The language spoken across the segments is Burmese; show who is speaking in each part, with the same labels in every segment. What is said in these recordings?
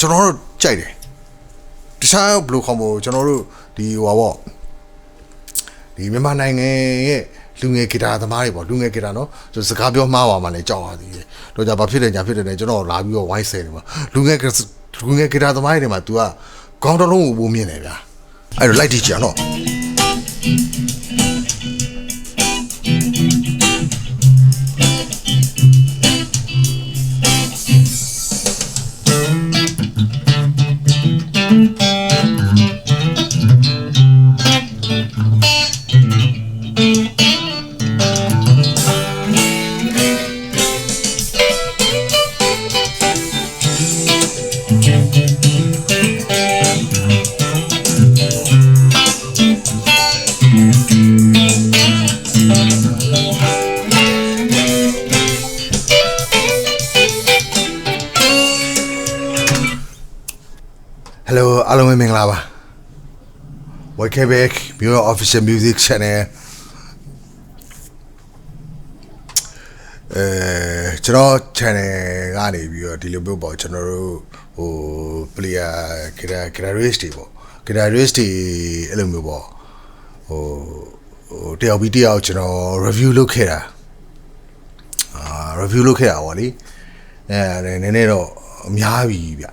Speaker 1: ကျွန်တော်တို့ကြိုက်တယ်တခြားဘယ်လိုခေါ်မလို့ကျွန်တော်တို့ဒီဟိုပါပေါ့ဒီမြန်မာနိုင်ငံရဲ့လူငယ်ဂီတာသမားတွေပေါ့လူငယ်ဂီတာနော်ကျွန်တော်စကားပြောမှားပါမှလည်းကြောက်ရသေးတယ်တော့ကြဘာဖြစ်တယ်ညာဖြစ်တယ်လဲကျွန်တော်လာပြီးတော့ဝိုင်းဆယ်နေမှာလူငယ်လူငယ်ဂီတာသမားတွေမှာ तू ကခေါင်းတစ်လုံးကိုပုံမြင်တယ်ဗျာအဲ့တော့လိုက်တီးကြအောင်နော် Welcome back Bureau Official Music Channel အဲကျွန်တော် channel ကနေပြီးတော့ဒီလိုမျိုးပေါ့ကျွန်တော်တို့ဟို player guitar guitarist တွေပေါ့ guitarist တွေအဲ့လိုမျိုးပေါ့ဟိုဟိုတယောက်ပြီးတယောက်ကျွန်တော် review လုပ်ခဲ့တာအာ review လုပ်ခဲ့တာပေါ့လေအဲနည်းနည်းတော့အများပြီဗျ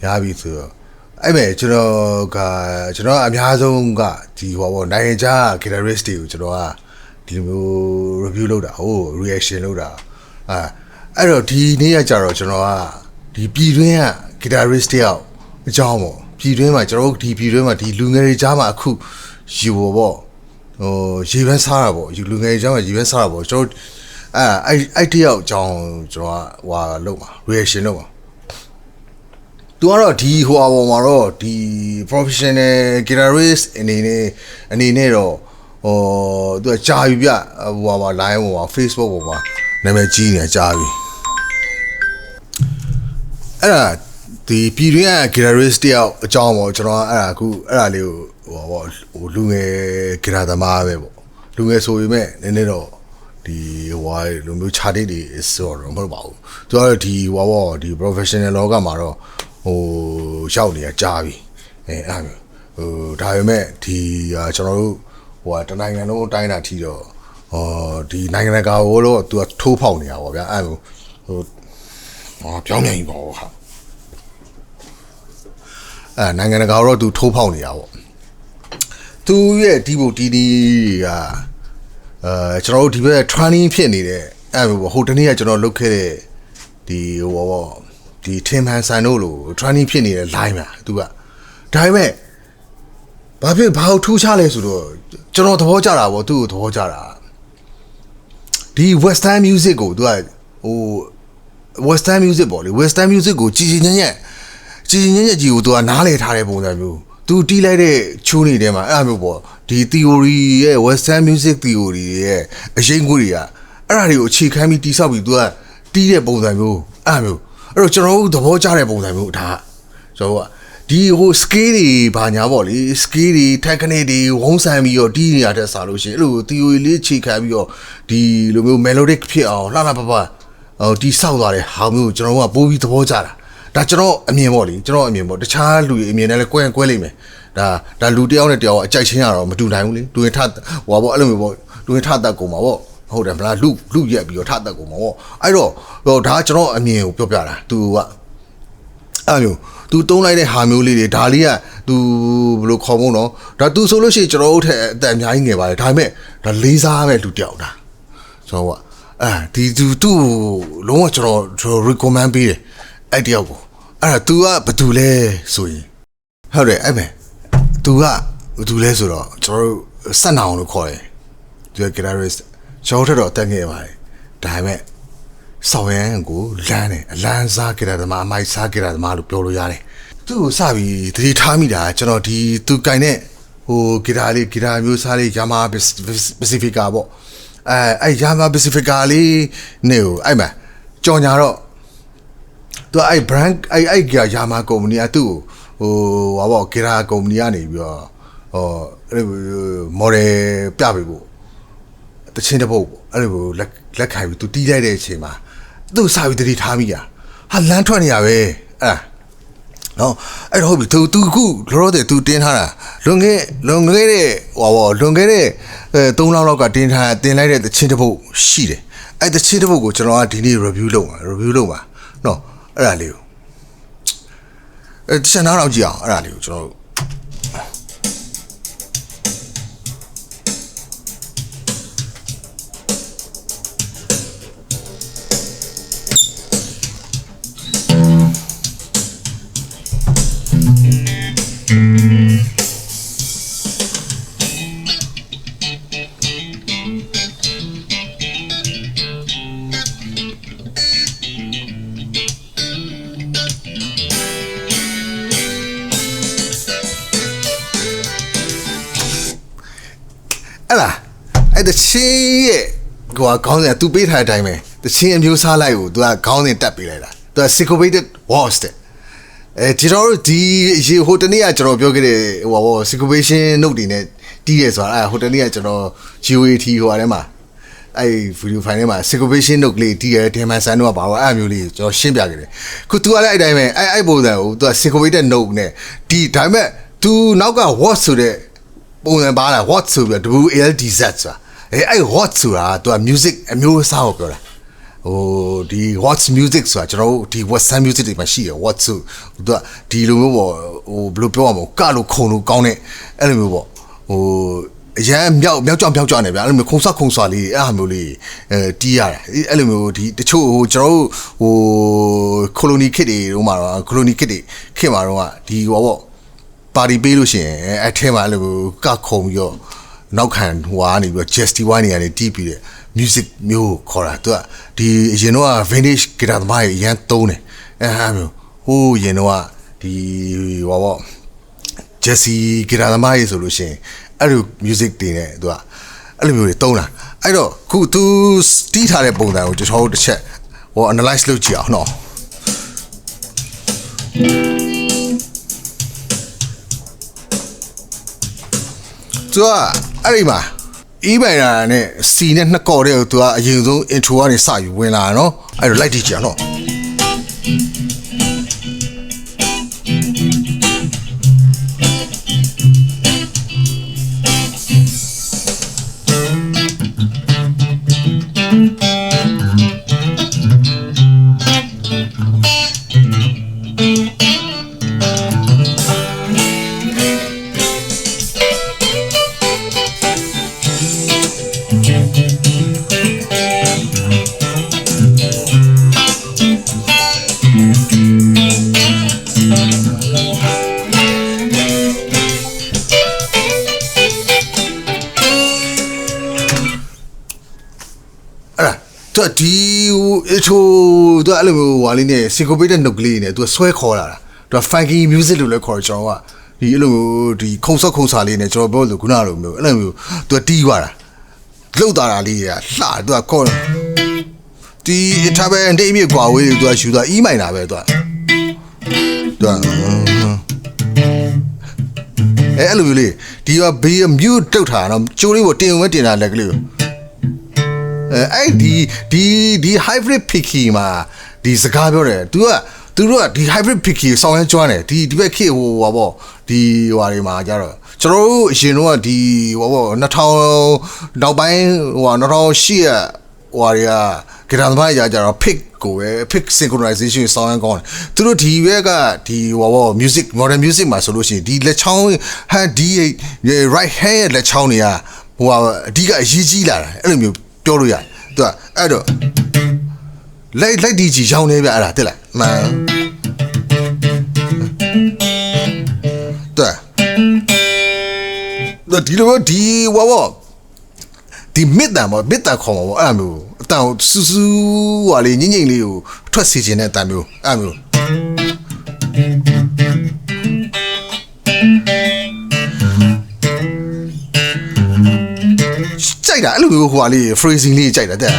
Speaker 1: များပြီဆိုတော့ အဲ့မဲ့ကျွန်တော်ကကျွန်တော်အများဆုံးကဒီဟောပေါ့နိုင်ငံခြား guitarist တွေကိုကျွန်တော်ကဒီလိုမျိုး review လုပ်တာဟို reaction လုပ်တာအာအဲ့တော့ဒီနေ့ကကြတော့ကျွန်တော်ကဒီပြည်တွင်းက guitarist တယောက်အကြောင်းပေါ့ပြည်တွင်းမှာကျွန်တော်တို့ဒီပြည်တွင်းမှာဒီလူငယ်တွေကြားမှာအခုယူပေါ့ဟိုရေပန်းစားတာပေါ့ယူလူငယ်တွေကြားမှာရေပန်းစားတာပေါ့ကျွန်တော်အဲ့အဲ့အဲ့တယောက်အကြောင်းကျွန်တော်ကဟိုလုပ်မှာ reaction လုပ်မှာ သူကတော့ဒီဟိုအပေါ်မှာတော့ဒီ professional guitarist အနေနဲ့အနေနဲ့တော့ဟိုသူကကြာပြီဗျဟိုပါ line ဟိုပါ Facebook ပေါ်မှာနာမည်ကြီးနေကြာပြီအဲ့ဒါဒီပြည်တွင်းက guitarist တယောက်အကြောင်းပေါ့ကျွန်တော်ကအဲ့ဒါအခုအဲ့ဒါလေးကိုဟိုပါပေါ့ဟိုလူငယ် guitar သမားပဲပေါ့လူငယ်ဆိုပေမဲ့နည်းနည်းတော့ဒီဟိုဟာလူမျိုး chart တွေဆိုတော့မဟုတ်ပါဘူးသူကတော့ဒီဟိုပါပေါ့ဒီ professional လောကမှာတော့ ဟိုရောက်နေတာကြာပြီအဲအဲ့လိုဟိုဒါပေမဲ့ဒီဟာကျွန်တော်တို့ဟိုဟာတနိုင်ငံလုံးအတိုင်းအတာထိတော့ဟောဒီနိုင်ငံတကာကိုတော့သူကထိုးဖောက်နေတာပေါ့ဗျာအဲ့လိုဟိုဟောပြောင်းပြန်ပြီပေါ့ဟာအဲနိုင်ငံတကာတော့သူထိုးဖောက်နေတာပေါ့သူရဲ့ဒီဘုဒီဒီကအဲကျွန်တော်တို့ဒီဘက် training ဖြစ်နေတဲ့အဲ့လိုပေါ့ဟိုတနေ့ကကျွန်တော်လုပ်ခဲ့တဲ့ဒီဟိုပေါ့ ဒီထင်မှန်ဆန်တို့လို training ဖြစ်နေတဲ့ line မှာသူကဒါပေမဲ့ဘာဖြစ်ဘာလို့ထူးခြားလဲဆိုတော့ကျွန်တော်သဘောကျတာပေါ့သူ့ကိုသဘောကျတာဒီ western music ကိုသူကဟို western music ပေါ့လေ western music ကိုကြည်ကြည်ညံ့ညံ့ကြည်ကြည်ညံ့ညံ့ကြီးကိုသူကနားလည်ထားတဲ့ပုံစံမျိုးသူတီးလိုက်တဲ့ချိုးနေတယ်မှာအဲ့လိုမျိုးပေါ့ဒီ theory ရဲ့ western music theory ရဲ့အရင်ကိုတွေကအဲ့ဒါတွေကိုအခြေခံပြီးတိဆောက်ပြီးသူကတီးတဲ့ပုံစံမျိုးအဲ့လိုမျိုး အဲ့တော့ကျွန်တော်တို့သဘောကျတဲ့ပုံစံမျိုးဒါကျွန်တော်ကဒီဟို scale တွေဘာညာပေါ့လေ scale တွေ technique တွေဝုန်းဆန်ပြီးတော့တီးနေရတဲ့စာလို့ရှိရင်အဲ့လို theory လေးအခြေခံပြီးတော့ဒီလိုမျိုး melodic ဖြစ်အောင်လှလှပပဟိုတီးဆောက်သွားတဲ့ဟာမျိုးကိုကျွန်တော်တို့ကပိုးပြီးသဘောကျတာဒါကျွန်တော်အမြင်ပေါ့လေကျွန်တော်အမြင်ပေါ့တခြားလူတွေအမြင်နဲ့လည်းကွဲရင်ကွဲလိမ့်မယ်ဒါဒါလူတစ်ယောက်နဲ့တစ်ယောက်အကြိုက်ချင်းရတော့မတူနိုင်ဘူးလေလူရင်ထဟိုပါပေါ့အဲ့လိုမျိုးပေါ့လူရင်ထတက်ကုန်ပါပေါ့ ဟုတ်တယ်မလားလူလူရက်ပြီးတော့ထတက်ကုန်ပါပေါ့အဲ့တော့ဟိုဒါကကျွန်တော်အမြင်ကိုပြောပြတာသူကအဲ့မျိုး तू တုံးလိုက်တဲ့ဟာမျိုးလေးတွေဒါလေးက तू ဘယ်လိုခေါ်မုန်းတော့ဒါ तू ဆိုလို့ရှိရင်ကျွန်တော်တို့ထက်အသက်အများကြီးငယ်ပါတယ်ဒါပေမဲ့ဒါလေးစားပဲလူတယောက်ဒါကျွန်တော်ကအဲဒီ तू သူ့လုံးဝကျွန်တော်ကျွန်တော် recommend ပေးတယ်အဲ့တယောက်ကိုအဲ့ဒါ तू ကဘာတူလဲဆိုရင်ဟုတ်တယ်အဲ့မဲ့ तू ကဘာတူလဲဆိုတော့ကျွန်တော်တို့ဆက်နာအောင်လို့ခေါ်တယ် သူက guitarist ကျွန်တော်ထက်တော့တက်ခဲ့ပါတယ်ဒါပေမဲ့ဆောင်ရန်ကိုလမ်းတယ်အလန်းစားကြတာဓမ္မအမိုက်စားကြတာဓမ္မလို့ပြောလို့ရတယ်သူ့ကိုစပြီးသတိထားမိတာကျွန်တော်ဒီသူကင်တဲ့ဟိုဂီတာလေးဂီတာမျိုးစားလေး Yamaha Pacifica ပေါ့အဲအဲ Yamaha Pacifica လေးနေကိုအဲ့မှာကြော်ညာတော့သူအဲ့ brand အဲ့အဲ့ Yamaha ကုမ္ပဏီကသူ့ကိုဟိုဟာပေါ့ဂီတာကုမ္ပဏီကနေပြီးတော့ဟိုအဲ့ model ပြပေးဖို့ တချင်းတစ်ပုတ်ပေါ့အဲ့လိုမျိုးလက်လက်ခံပြီးသူတီးလိုက်တဲ့အချိန်မှာသူ့စာပြီးတတိထားမိတာဟာလမ်းထွက်နေရပဲအဲ့ဒါ နော်အဲ့တော့ဟုတ်ပြီ तू तू ခုလောလောဆယ် तू တင်းထားတာလွန်ခဲ့လွန်ခဲ့တဲ့ဟောဘောလွန်ခဲ့တဲ့အဲ3လလောက်ကတင်းထားတင်လိုက်တဲ့တချင်းတစ်ပုတ်ရှိတယ်အဲ့တချင်းတစ်ပုတ်ကိုကျွန်တော်ကဒီနေ့ review လုပ်မှာ review လုပ်မှာနော်အဲ့ဒါလေးကိုအဲတချင်နားတော့ကြည့်အောင်အဲ့ဒါလေးကိုကျွန်တော် ချင်းရဲ့ဟိုခေါင်းစဉ်သူပေးထားတဲ့အတိုင်းပဲတချင်းအမျိုးစားလိုက်ကိုသူကခေါင်းစဉ်တက်ပေးလိုက်တာသူက circulated walls တဲ့အဲဒီတော့ဒီရေဟိုတနေ့ကကျွန်တော်ပြောခဲ့တဲ့ဟိုဟော circulation note တွေနဲ့တီးရဲဆိုတာအဲဟိုတနေ့ကကျွန်တော် GOAT ဟိုအထဲမှာအဲဗီဒီယိုဖိုင်ထဲမှာ circulation note လေးတီးရဲဒေမန်ဆန်တို့ကဘာလို့အဲ့မျိုးလေးကျွန်တော်ရှင်းပြခဲ့တယ်ခုသူကလည်းအဲ့တိုင်းပဲအဲ့အဲ့ပုံစံကိုသူက circulated note နဲ့ဒီဒါပေမဲ့ तू နောက်က what ဆိုတဲ့ပုံစံပါလာ what ဆိုပြီး WLDZ ဆိုတာ အဲအဲ့ what ဆိုတာသူက music အမျိုးအစားကိုပြောတာဟိုဒီ what's music ဆိုတာကျွန်တော်တို့ဒီ western music တွေမှာရှိရ what ဆိုသူကဒီလိုမျိုးပေါ့ဟိုဘယ်လိုပြောရမလဲကလို့ခုံလို့ကောင်းတဲ့အဲ့လိုမျိုးပေါ့ဟိုအရန်မြောက်မြောက်ကြောင်မြောက်ကြောင်နေဗျအဲ့လိုမျိုးခုံဆော့ခုံဆွာလေးအဲ့ဟာမျိုးလေးအဲတီးရတာအဲ့လိုမျိုးဒီတချို့ဟိုကျွန်တော်တို့ဟိုကိုလိုနီခစ်တွေတို့မှာတော့ကိုလိုနီခစ်တွေခင်မှာတော့ဒီဟိုပေါ့ပါတီပေးလို့ရှိရင်အဲအထဲမှာအဲ့လိုကခုံပြီးတော့ နောက်ခံဟိုကနေပြီးတော့ Justy Wine နေရာနေတီးပြီးတဲ့ music မျိုးကိုခေါ်တာသူကဒီအရင်တော့ vintage guitar သမားကြီးအရန်သုံးတယ်အဲဟာမျိုးဟိုးရင်တော့ဒီဟောပေါ့ Jesse ဂီတာသမားကြီးဆိုလို့ရှိရင်အဲ့လို music တွေနဲ့သူကအဲ့လိုမျိုးတွေတုံးတာအဲ့တော့ခုသူတီးထားတဲ့ပုံစံကိုကျွန်တော်တို့တစ်ချက်ဟို analyze လုပ်ကြည့်အောင်နော် သူကအဲ့ဒီမှာ E ဘိုင်နာနဲ့ C နဲ့နှစ်ကော်တဲ့ကိုသူကအရင်ဆုံး intro ကနေစယူဝင်လာတာနော်အဲ့တော့ light တီးကြည့်အောင်နော် ဒါသူကဒီဟိုအချိုသူကအဲ့လိုမျိုးဟွာလေးနဲ့ syncopated note ကလေးနဲ့သူကဆွဲခေါ်လာတာသူက funky music လို့လည်းခေါ်တယ်ကျွန်တော်ကဒီအဲ့လိုမျိုးဒီခုံဆော့ခုံစာလေးနဲ့ကျွန်တော်ပြောလို့ခုနလိုမျိုးအဲ့လိုမျိုးသူကတီးသွားတာလှုပ်သွားတာလေးကလှသူကခေါ်ဒီထားပဲနေမြေကွာဝေးသူကယူသွားအီးမိုင်တာပဲသူကသူကအဲအဲ့လိုမျိုးလေးဒီကဘေး mute တုတ်ထားတော့ကျိုးလေးကိုတင်ဝင်တင်တာလက်ကလေးကို အဲအဲ့ဒီဒီဒီ hybrid picky မှာဒီစကားပြောတယ် तू ကသူတို့ကဒီ hybrid picky ကိုစောင်းရမ်းကျွမ်းတယ်ဒီဒီဘက်ခေတ်ဟိုဟောပေါ့ဒီဟိုဟာတွေမှာကြတော့ကျွန်တော်တို့အရင်တော့ကဒီဟောပေါ့2000နောက်ပိုင်းဟိုဟာ2008ရဟိုဟာတွေကဂီတာသမားကြီးကြတော့ pick ကိုပဲ pick synchronization ကိုစောင်းရမ်းကောင်းတယ်သူတို့ဒီဘက်ကဒီဟိုပေါ့ music modern music မှာဆိုလို့ရှိရင်ဒီလက်ချောင်းဟန်ဒီ right hand ရဲ့လက်ချောင်းတွေကဟိုဟာအဓိကအရေးကြီးလာတာအဲ့လိုမျိုး ပြောလို့ရတယ်သူကအဲ့တော့လိုက်လိုက်ဒီကြီးရောင်းနေပြအဲ့ဒါတက်လိုက်မှန်တဲ့ဒီလိုဒီဝါဝဒီမစ်တန်ပေါ့မစ်တန်ခေါ်မှာပေါ့အဲ့လိုမျိုးအတန်စူးစူးဟာလေးညင်ညင်လေးကိုထွက်စီခြင်းတဲ့အတန်မျိုးအဲ့လိုမျိုး ကြိုက်တာအဲ့လိုမျိုးဟိုဟာလေး phrasing လေးကြိုက်တာတဲ့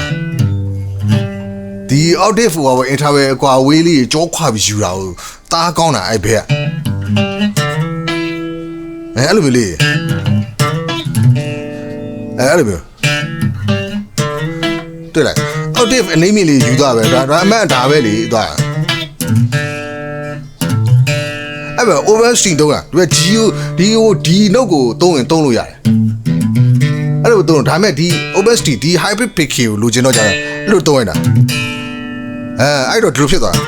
Speaker 1: ဒီ octave ဟိုဟာ interval အကွာဝေးလေးကြောခွာပြီးယူတာကိုတားကောင်းတာအဲ့ဘက်ကအဲအဲ့လိုမျိုးလေးအဲအဲ့လိုမျိုးတွေ့လိုက် octave အနေမြင့်လေးယူသွားပဲဒါဒါအမှန်ဒါပဲလေသွားအဲ့ပဲ overstring တုံးတာဒီက G ကိုဒီကိုဒီနှုတ်ကိုတုံးရင်တုံးလို့ရတယ် အဲ့လိုတုံးဒါပေမဲ့ဒီ overstring ဒီ hybrid pick ကိုလိုချင်တော့ကြတယ်အဲ့လိုတုံးရတာအဲအဲ့တော့ဒီလိုဖြစ်သွားတာ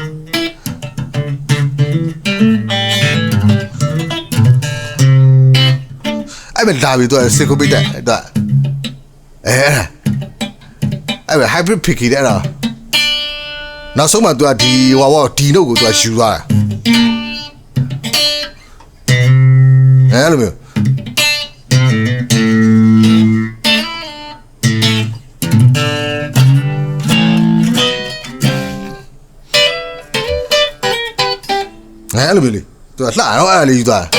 Speaker 1: အဲ့ပဲဒါပြီးတော့စေကိုပိတ်တယ်တော့အဲအဲ့ပဲ hybrid pick တဲ့အဲ့တော့နောက်ဆုံးမှ तू ကဒီဟိုဟောဒီနှုတ်ကို तू ကယူသွားတာအဲလိုမျိုး အဲလိုမျိုးလေ तू ကလှတော့အဲ့ဒါလေးယူသွားတာ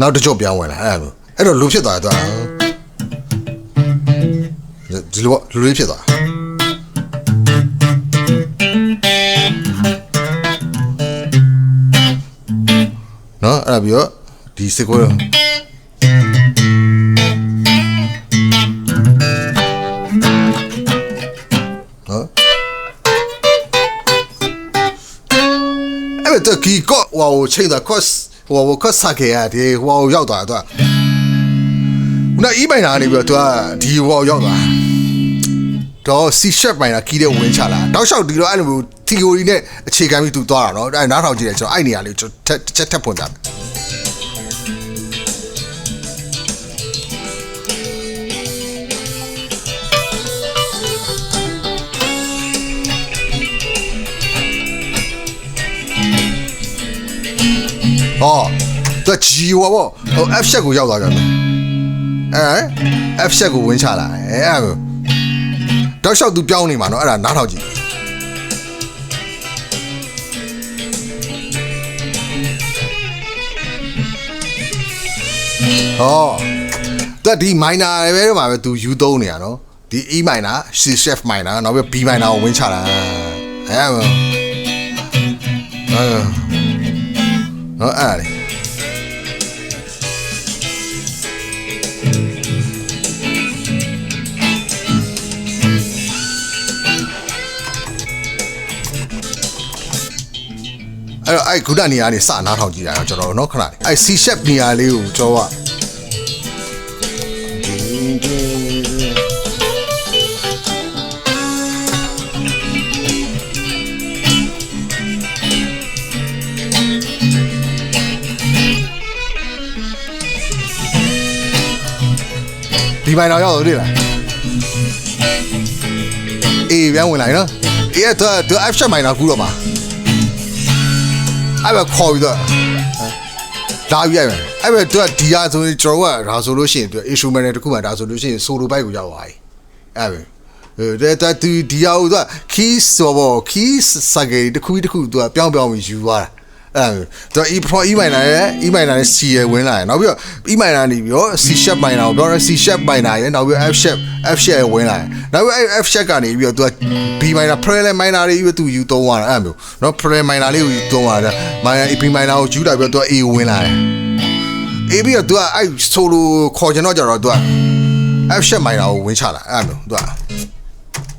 Speaker 1: နောက်တစ်ကြော့ပြောင်းဝင်လာအဲ့လိုအဲ့တော့လူဖြစ်သွားတယ် तू ဒီလိုလူလေးဖြစ်သွားတာနော်အဲ့ဒါပြီးတော့ဒီစကွဲ အဲ့တော့ဒီကောဟိုချိန်တာ cost ဟိုဟို cost စကေရတယ်ဟိုရောက်သွားတော့နော် e-mail လာနေပြီးတော့ तू ဒီဟိုရောက်သွားတော့ C sharp ပိုင်းကကီးတဲ့ဝင်ချလာတောက်လျှောက်ဒီလိုအဲ့လိုမျိုး theory နဲ့အခြေခံပြီး तू သွားတာเนาะအဲ့နားထောင်ကြည့်တယ်ကျွန်တော်အဲ့နေရာလေးကျွန်တော်တက်ချက်ထပ်ဖွင့်တာ ဟောသူက G ဟောပေါ့ဟို F ရှက်ကိုရောက်သွားကြတယ်အဲ F ရှက်ကိုဝင်ချလာအဲအဲ့ဒါတောက်လျှောက်သူပြောင်းနေမှာနော်အဲ့ဒါနားထောင်ကြည့်ဟောသူကဒီ minor ပဲတော့မှာပဲသူယူသုံးနေရနော်ဒီ E minor C chef minor နောက်ပြီး B minor ကိုဝင်ချလာအဲအဲ နော်အဲ့ဒါလေအဲ့တော့အဲ့ခုနနေရာနေစနားထောင်ကြည့်ရအောင်ကျွန်တော်တို့နော်ခဏလေးအဲ့ C sharp နေရာလေးကိုကျွန်တော်က ဒီပိုင်းတော့ရောက်တော့တွေ့လားအေးပြန်ဝင်လာနော်အေးတော့တော့ F sharp မိုင်းတော့ကူတော့မှာအဲ့ပဲခေါ်ပြီးတော့ဒါပြရိုက်မယ်အဲ့ပဲသူကဒီဟာဆိုရင်ကျွန်တော်ကဒါဆိုလို့ရှိရင်သူ instrument တစ်ခုမှဒါဆိုလို့ရှိရင် solo bike ကိုရောက်သွားပြီအဲ့ပဲအဲဒါတူဒီဟာကိုသူက key ဆိုပေါ့ key စကေတစ်ခုတစ်ခုသူကပြောင်းပြောင်းပြီးယူသွားတာ အဲ့တော့ e pro e minor ရဲ့ e minor နဲ့ c ရဝင်လာတယ်နောက်ပြီးတော့ e minor နေပြီးတော့ c sharp minor ကိုပြောတော့ c sharp minor ရဲ့နောက်ပြီး f sharp f sharp ရဝင်လာတယ်နောက်ပြီးအဲ့ f sharp ကနေပြီးတော့သူက b minor parallel minor တွေပြီးသူယူသုံးသွားတာအဲ့မျိုးနော် parallel minor လေးကိုယူသုံးသွားတာ minor e minor ကိုယူတာပြီးတော့သူက a ဝင်လာတယ် a ပြီးတော့သူကအဲ့ solo ခေါ်ချင်တော့ကြတော့သူက f sharp minor ကိုဝင်ချလာအဲ့မျိုးသူက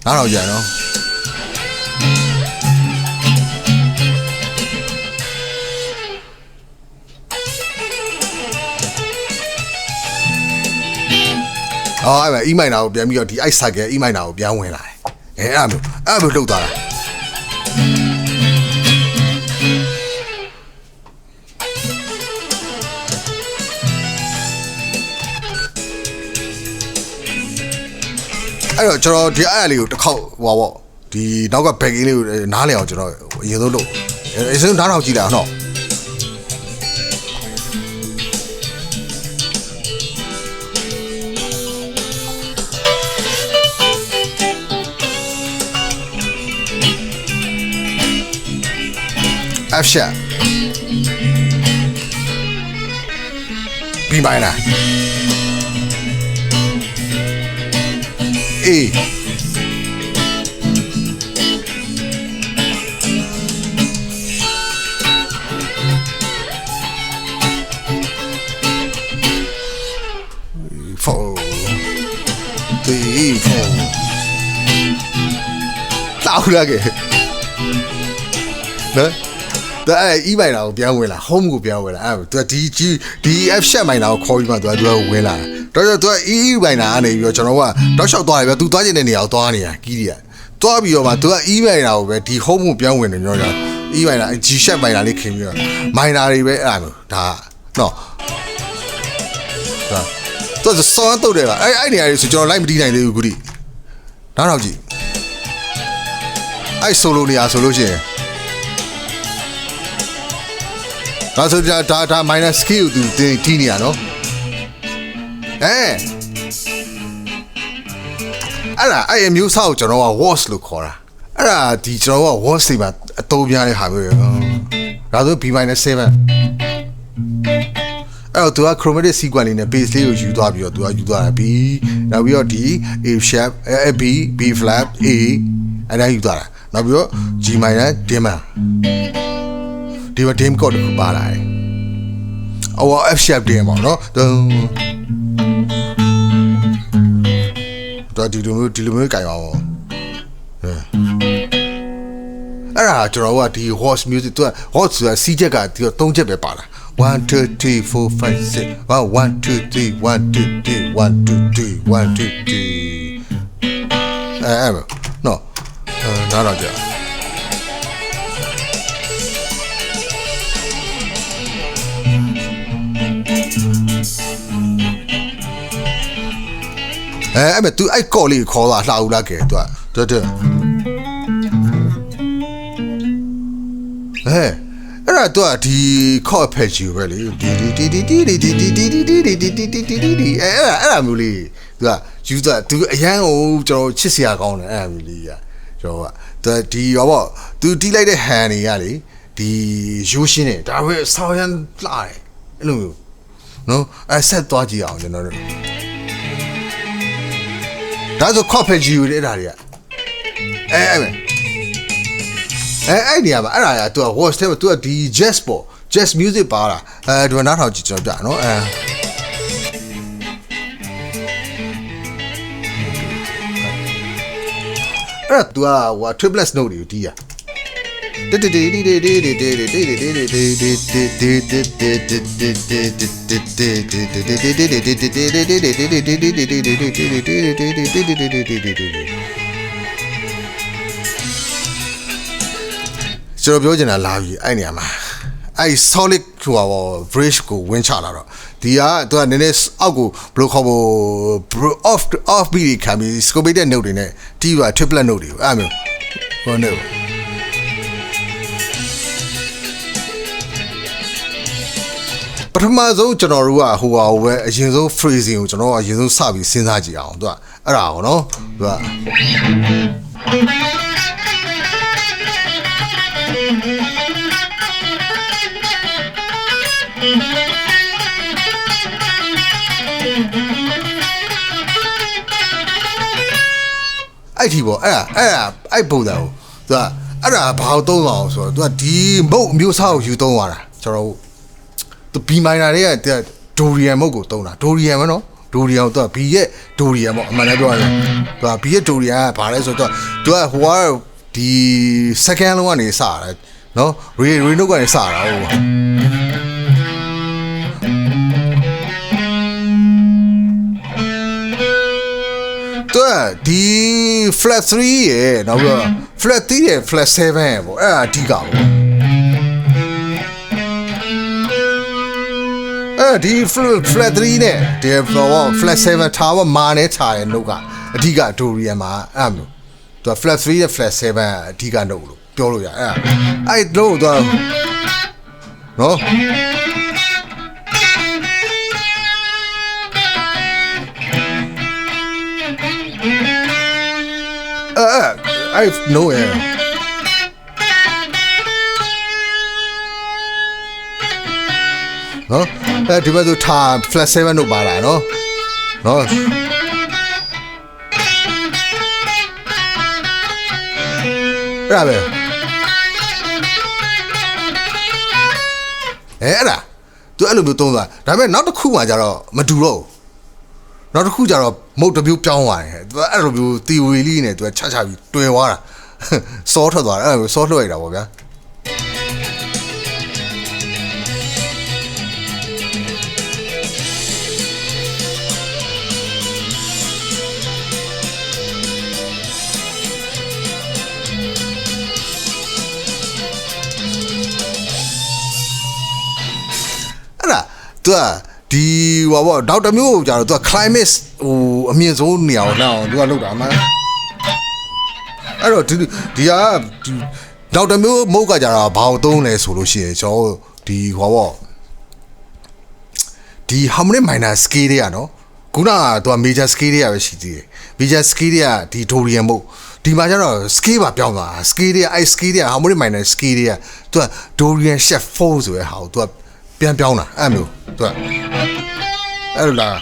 Speaker 1: နားတော့ကြရနော် အော်အဲ့ပဲ e minor ကိုပြန်ပြီးတော့ဒီ ice cycle e minor ကိုပြန်ဝင်လာတယ်အဲအဲ့မျိုးအဲ့မျိုးလှုပ်သွားတာအဲ့တော့ကျွန်တော်ဒီအဲ့အလေးကိုတစ်ခေါက်ဟိုပါပေါ့ဒီနောက်က back in လေးကိုနားလည်အောင်ကျွန်တော်အရင်ဆုံးလုပ်အရင်ဆုံးနားထောင်ကြည့်လိုက်အောင်နော် F-sharp. B minor. E. Four. Three, four. Tahu lagi. No? သူအဲ့ e မိုင်တာကိုပြန်ဝင်လာ home ကိုပြန်ဝင်လာအဲ့သူဒီဒီ F shut မိုင်တာကိုခေါ်ပြီးမှသူကသူကဝင်လာတယ်တော့သူက e မိုင်တာကနေပြီးတော့ကျွန်တော်ကတောက်လျှောက်သွားတယ်ဗျသူသွားကျင်တဲ့နေရာကိုသွားနေတာကီးတွေကသွားပြီးတော့မှသူက e မိုင်တာကိုပဲဒီ home ကိုပြန်ဝင်တယ်ကျွန်တော်က e မိုင်တာ G shut မိုင်တာလေးခင်ပြီးတော့မိုင်တာတွေပဲအဲ့ဒါမျိုးဒါနော်ဒါသူကစောင်းတုတ်တယ်ပါအဲ့အဲ့နေရာတွေဆိုကျွန်တော်လိုက်မတီးနိုင်သေးဘူးခုထိနောက်တော့ကြည့်အဲ့ဆိုလိုနေရာဆိုလို့ရှိရင် ဒါဆိုဒါဒါဒါ minus skill သူတင်တီးနေရနော်အဲအဲ့ဒါအဲ့အမျိုးအစားကိုကျွန်တော်က watch လို့ခေါ်တာအဲ့ဒါဒီကျွန်တော်က watch တွေမှာအသုံးပြတဲ့ဟာမျိုးရယ်ဒါဆို B minus 7အဲ့တော့သူက chromatic sequence လေးနဲ့ base လေးကိုယူသွားပြီးတော့သူကယူသွားတာ B နောက်ပြီးတော့ဒီ A sharp A B B flat A အဲ့ဒါယူသွားတာနောက်ပြီးတော့ G minor dimmer ဒီမှာ dim chord တစ်ခုပါလာတယ်အော် F sharp တင်ပါတော့ဒုံတော့ဒီလိုမျိုးဒီလိုမျိုးကြိုင်အောင်အဲ့ဒါကျွန်တော်ကဒီ horse music သူက horse ဆိုတာစီးချက်ကဒီတော့၃ချက်ပဲပါလာ1 2 3 4 5 6 1 2 3 1 2 3 1 2 3 1 2 3အဲအဲ့နော်အဲဒါတော့ကြာ အဲအဲ့မဲ့ तू အဲ့ကော်လေးခေါ်တာလှဘူးလားကဲ तू တွတ်တွတ်ဟဲ့အဲ့ဒါတော့ဒီ call patch ပဲလေဒီဒီဒီဒီဒီဒီဒီဒီဒီဒီဒီဒီဒီဒီဒီအဲ့ဒါအဲ့ဒါမျိုးလေးသူက user သူအရန်ကိုကျွန်တော်ချစ်စရာကောင်းတယ်အဲ့ဒါမျိုးလေးကကျွန်တော်ကသူဒီရောပေါ့သူတီးလိုက်တဲ့ hand တွေကလေဒီရိုးရှင်းတယ်ဒါပဲဆောင်းရမ်းလာတယ်အဲ့လိုမျိုးနော်အဲ့ဆက်သွားကြည့်အောင်ကျွန်တော်တို့ ဒါဆို coffee ကြီးယူတဲ့အဲ့ဒါတွေကအဲအဲ့မဲ့အဲအဲ့ဒီကပါအဲ့ဒါက तू က watch တဲ့ तू ကဒီ jazz ပေါ့ jazz music ပါတာအဲဒီနားထောင်ကြည့်ကျွန်တော်ပြနော်အဲအဲ့ဒါ तू ကဟို triplet note တွေကိုတီးရ ကျွန်တော်ပြောချင်တာလာပြီအဲ့နေရာမှာအဲ့ solid ဟိုပါ bridge ကိုဝင်ချလာတော့ဒီကသူကနည်းနည်းအောက်ကိုဘယ်လိုခေါ်ဖို့ off off beat ခံပြီး scopated note တွေနဲ့တီးပါ triplet note တွေကိုအဲ့မျိုးဟိုနေ ပထမဆုံးကျွန်တော်တို့ကဟိုပါဟိုပဲအရင်ဆုံး phrasing ကိုကျွန်တော်ကအရင်ဆုံးစပြီးစဉ်းစားကြည့်အောင်သူကအဲ့ဒါကိုနော်သူကအဲ့ဒီပေါ့အဲ့ဒါအဲ့ဒါအဲ့ပုံစံကိုသူကအဲ့ဒါဘာလို့သုံးအောင်ဆိုတော့သူကဒီမုတ်အမျိုးအစားကိုယူသုံးသွားတာကျွန်တော်တို့သူ B minor တွေကဒိုရီယန်မုတ်ကိုသုံးတာဒိုရီယန်ပဲနော်ဒိုရီယန်ကိုသူက B ရဲ့ဒိုရီယန်ပေါ့အမှန်တမ်းပြောရရင်သူက B ရဲ့ဒိုရီယန်ကဘာလဲဆိုတော့သူကဟိုကဒီ second လုံးကနေစရတယ်နော် re re note ကနေစတာဟိုသူကဒီ flat 3ရဲ့နောက်ပြီးတော့ flat 3ရဲ့ flat 7ရဲ့ပေါ့အဲ့ဒါအဓိကပေါ့ အဲဒီ flat flat 3နဲ့ဒီ floor flat 7ထားပါမာနဲ့ထားတဲ့နှုတ်ကအဓိကဒိုရီယန်မှာအဲ့လိုသူက flat 3နဲ့ flat 7အဓိကနှုတ်လို့ပြောလို့ရအဲ့အဲ့လို့သူကနော်အဲ့အဲ့ I know နော်အဲဒီဘက်ဆိုထား flat 7တို့ပါလာနော်နော်အဲ့ဒါပဲအဲအဲ့ဒါသူအဲ့လိုမျိုးသုံးသွားဒါပေမဲ့နောက်တစ်ခုမှကျတော့မတူတော့ဘူးနောက်တစ်ခုကျတော့မုတ်တစ်မျိုးပြောင်းသွားတယ်သူအဲ့လိုမျိုး theory လေးနဲ့သူကချချပြီးတွယ်သွားတာစောထွက်သွားတယ်အဲ့လိုမျိုးစောထွက်ရတာပေါ့ဗျာ ကဒီဟိုဘောဒေါက်တာမျိုးကိုကြာတော့သူက climate ဟိုအမြင့်ဆုံးနေရာကိုလောက်အောင်သူကလောက်တာအမှန်အဲ့တော့ဒီဒီဟာဒီဒေါက်တာမျိုးမုတ်ကကြာတော့ဘာကိုသုံးလဲဆိုလို့ရှိရင်ကျွန်တော်တို့ဒီဟိုဘောဒီ harmonic minor scale တွေကနော်ခုနကသူက major scale တွေကပဲရှိသေးတယ် major scale တွေကဒီ dorian မဟုတ်ဒီမှာကျတော့ scale ပါပြောင်းသွားတာ scale တွေကအဲ့ scale တွေက harmonic minor scale တွေကသူက dorian chef 4ဆိုတဲ့ဟာကိုသူက ပြန်ပြောင်းတာအဲ့မျိုးသူကအဲ့လိုလား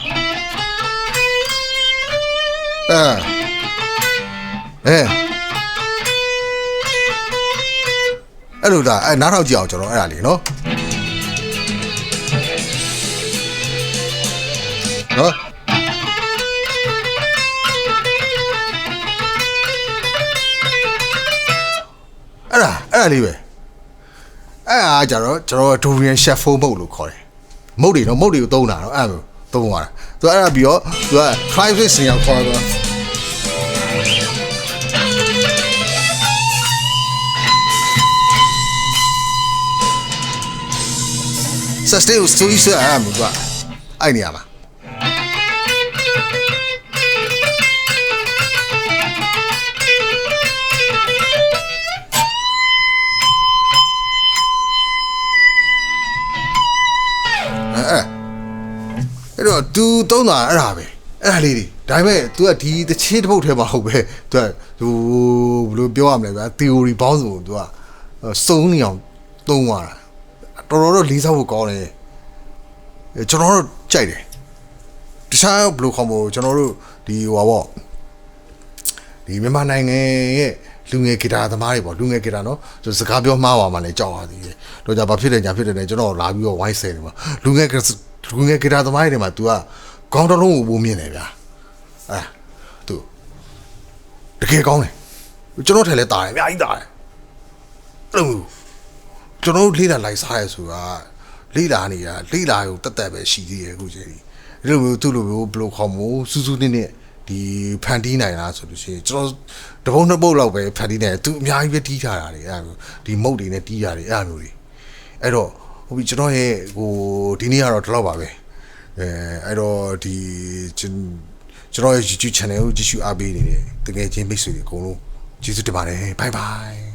Speaker 1: အဲအဲအဲ့လိုလားအဲ့နားထောင်ကြည့်အောင်ကျွန်တော်အဲ့ဒါလေးနော်နော်အဲ့ဒါအဲ့ဒါလေးပဲ အဲ့ဒါကကြတော့ကျွန်တော်ဒိုရီယန်ရှက်ဖုန်းမုတ်လို့ခေါ်တယ်မုတ်တွေတော့မုတ်တွေကိုသုံးတာတော့အဲ့လိုသုံးသွားတာသူအဲ့ဒါပြီးတော့သူက private စင်ရောက်ခေါ်တော့ sustain ကိုစိုးကြီးဆွဲအားမျိုးကအဲ့နေရမှာ အဲ့အဲ့တော့ तू သုံးတာအဲ့ဒါပဲအဲ့ဒါလေးတွေဒါပေမဲ့ तू ကဒီတစ်ချင်းတစ်ပုတ်ထဲမှာဟုတ်ပဲ तू ကဟိုဘယ်လိုပြောရမလဲဗျာ theory ဘောင်းစုံ तू ကစုံနေအောင်သုံးသွားတာတော်တော်တော့လေးစားဖို့ကောင်းတယ်အဲကျွန်တော်တို့ကြိုက်တယ်တခြားဘယ်လိုခေါ်မလို့ကျွန်တော်တို့ဒီဟိုပါပေါ့ဒီမြန်မာနိုင်ငံရဲ့လူငယ်ဂီတာသမားတွေပေါ့လူငယ်ဂီတာနော်ကျွန်တော်စကားပြောမှားပါမှလည်းကြောက်ရသေးတယ်တော့じゃဘာဖြစ်တယ်ညာဖြစ်တယ်လဲကျွန်တော်လာပြီးတော့ဝိုင်းဆယ်နေမှာလူငယ် လူငယ်ဂီတာသမားတွေမှာ तू ကခေါင်းတစ်လုံးကိုပုံမြင်တယ်ဗျာအဲ तू တကယ်ကောင်းတယ်ကျွန်တော်ထဲလဲတာတယ်အများကြီးတာတယ်အဲ့လိုမျိုးကျွန်တော်တို့လေးလာလိုက်စားရဲဆိုတာလေးလာနေတာလေးလာကိုတက်တက်ပဲရှိသေးတယ်အခုချိန်ကြီးအဲ့လိုမျိုးသူ့လိုမျိုးဘယ်လိုခေါ်မို့စူးစူးနစ်နစ်ဒီဖန်တီးနိုင်လားဆိုလို့ရှိရင်ကျွန်တော်တပုံးနှစ်ပုတ်လောက်ပဲဖန်တီးနိုင်တယ်သူအများကြီးပဲတီးထားတာတွေအဲ့လိုမျိုးဒီမုတ်တွေနဲ့တီးတာတွေအဲ့လိုမျိုးတွေအဲ့တော့ ဟုတ်ပြီကျွန်တော်ရဲ့ဟိုဒီနေ့ကတော့ဒီလောက်ပါပဲအဲအဲ့တော့ဒီကျွန်ကျွန်တော်ရဲ့ YouTube channel ကိုကြည့်ရှုအားပေးနေတဲ့တကယ်ချင်းမိတ်ဆွေတွေအကုန်လုံးကျေးဇူးတင်ပါတယ် bye bye